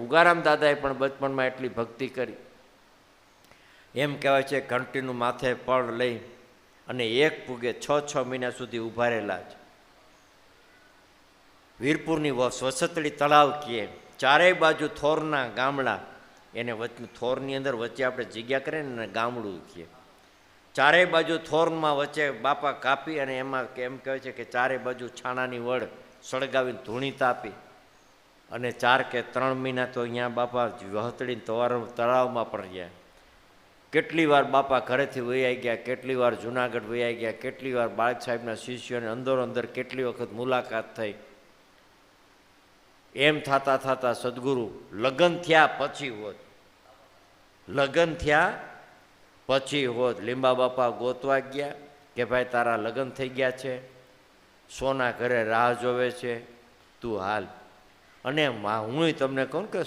ઉગારામ દાદાએ પણ બચપણમાં એટલી ભક્તિ કરી. એમ કહેવાય છે, ઘંટીનું માથે પળ લઈ અને એક પૂગે છ છ મહિના સુધી ઊભા રહેલા છે વીરપુરની સ્વસતડી તળાવ કીએ, ચારેય બાજુ થોરના ગામડા, એને વચ્ચે થોરની અંદર વચ્ચે આપણે જગ્યા કરીએ ને ગામડું કીએ. ચારેય બાજુ થોરમાં વચ્ચે બાપા કાપી અને એમાં એમ કહેવાય છે કે ચારેય બાજુ છાણાની વડ સળગાવીને ધૂણી તાપી. અને ચાર કે ત્રણ મહિના તો અહીંયા બાપા વહતડીને તવાર તળાવમાં પણ રહ્યા. કેટલી વાર બાપા ઘરેથી વૈયા ગયા, કેટલી વાર જુનાગઢ વૈયા ગયા, કેટલી વાર બાળક સાહેબના શિષ્યોને અંદરો અંદર કેટલી વખત મુલાકાત થઈ. એમ થતાં થતાં સદગુરુ લગ્ન થયા પછી હોત. લગ્ન થયા પછી હોત. લીંબા બાપા ગોતવા ગયા કે ભાઈ તારા લગ્ન થઈ ગયા છે? સોના ઘરે રાહ જોવે છે? તું હાલ. અને હું તમને કહું કે